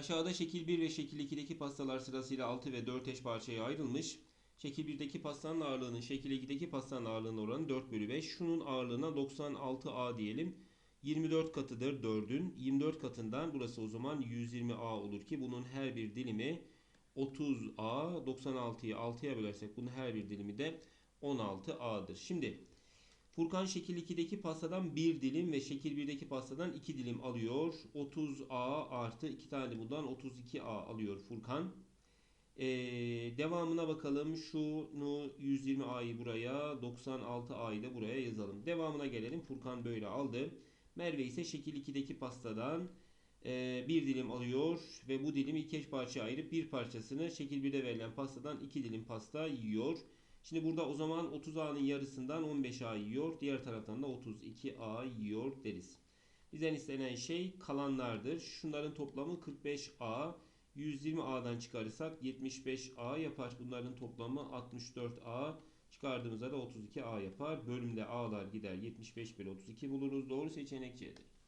Aşağıda şekil 1 ve şekil 2'deki pastalar sırasıyla 6 ve 4 eş parçaya ayrılmış. Şekil 1'deki pastanın ağırlığının şekil 2'deki pastanın ağırlığının oranı 4 bölü 5. Şunun ağırlığına 96A diyelim. 24 katıdır 4'ün. 24 katından burası o zaman 120A olur ki bunun her bir dilimi 30A. 96'yı 6'ya bölersek bunun her bir dilimi de 16A'dır. Şimdi Furkan şekil 2'deki pastadan 1 dilim ve şekil 1'deki pastadan 2 dilim alıyor. 30A artı 2 tane bundan 32A alıyor Furkan. Ee, devamına bakalım. Şunu 120A'yı buraya 96A'yı da buraya yazalım. Devamına gelelim. Furkan böyle aldı. Merve ise şekil 2'deki pastadan e, bir dilim alıyor ve bu dilimi iki eş parçaya ayırıp bir parçasını şekil 1'de verilen pastadan iki dilim pasta yiyor. Şimdi burada o zaman 30A'nın yarısından 15A yiyor. Diğer taraftan da 32A yiyor deriz. Bizden istenen şey kalanlardır. Şunların toplamı 45A. 120A'dan çıkarırsak 75A yapar. Bunların toplamı 64A. Çıkardığımızda da 32A yapar. Bölümde A'lar gider. 75 bölü 32 buluruz. Doğru seçenek C'dir.